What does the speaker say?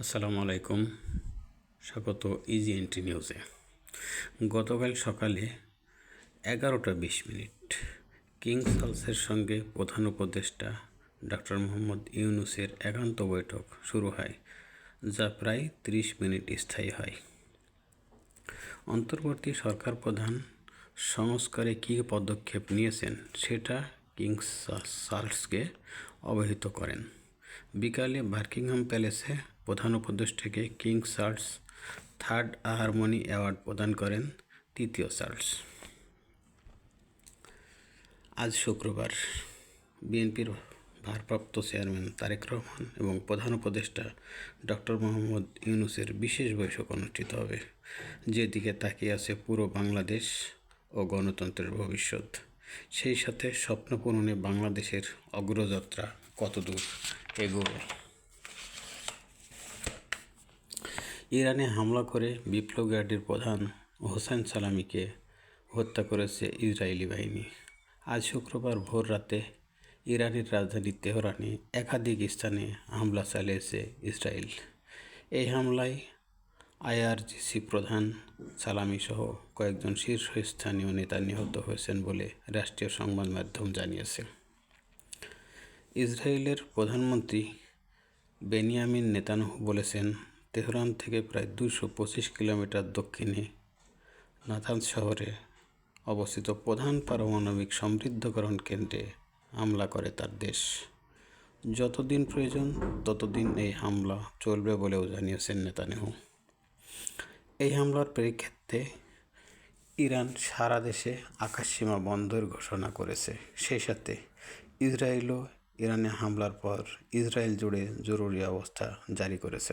আসসালামু আলাইকুম। স্বাগত ইজি এন্ট্রি নিউজে গতকাল সকালে এগারোটা বিশ মিনিট কিং সালসের সঙ্গে প্রধান উপদেষ্টা ডক্টর মোহাম্মদ ইউনুসের একান্ত বৈঠক শুরু হয়, যা প্রায় ত্রিশ মিনিট স্থায়ী হয়। অন্তর্বর্তী সরকার প্রধান সংস্কারে কী পদক্ষেপ নিয়েছেন সেটা কিং সার্লসকে অবহিত করেন। বিকালে বার্কিংহাম প্যালেসে প্রধান উপদেষ্টাকে king Charles third harmony award প্রদান করেন তৃতীয় চার্লস। আজ শুক্রবার বিএনপির ভারপ্রাপ্ত চেয়ারম্যান তারেক রহমান এবং প্রধান উপদেষ্টা ডক্টর মোহাম্মদ ইউনুসের বিশেষ বৈঠক অনুষ্ঠিত হবে। যেদিকে তাকিয়ে আছে পুরো বাংলাদেশ ও গণতন্ত্রের ভবিষ্যৎ। সেই সাথে স্বপ্ন পূরণে বাংলাদেশের অগ্রযাত্রা কতদূর? এগোবে। ইরানে হামলা করে বিপ্লব গার্ডের প্রধান হোসেন সালামিকে হত্যা করেছে ইসরায়েলি বাহিনী। আজ শুক্রবার ভোর রাতে ইরানের রাজধানী তেহরানে একাধিক স্থানে হামলা চালিয়েছে ইসরায়েল। এই হামলায় আইআরজিসি প্রধান সালামি সহ কয়েকজন শীর্ষস্থানীয় নেতা নিহত হয়েছেন বলে রাষ্ট্রীয় সংবাদ মাধ্যম জানিয়েছে। ইসরায়েলের প্রধানমন্ত্রী বেনিয়ামিন নেতানহু বলেছেন, তেহরান থেকে প্রায় দুশো পঁচিশ কিলোমিটার দক্ষিণে নাথান শহরে অবস্থিত প্রধান পারমাণবিক সমৃদ্ধকরণ কেন্দ্রে হামলা করে তার দেশ। যতদিন প্রয়োজন, ততদিন এই হামলা চলবে বলেও জানিয়েছেন নেতানিয়াহু এই হামলার পরিক্ষেত্রে ইরান সারা দেশে আকাশসীমা বন্ধের ঘোষণা করেছে। সেই সাথে ইসরায়েলও ইরানে হামলার পর ইসরায়েল জুড়ে জরুরি অবস্থা জারি করেছে।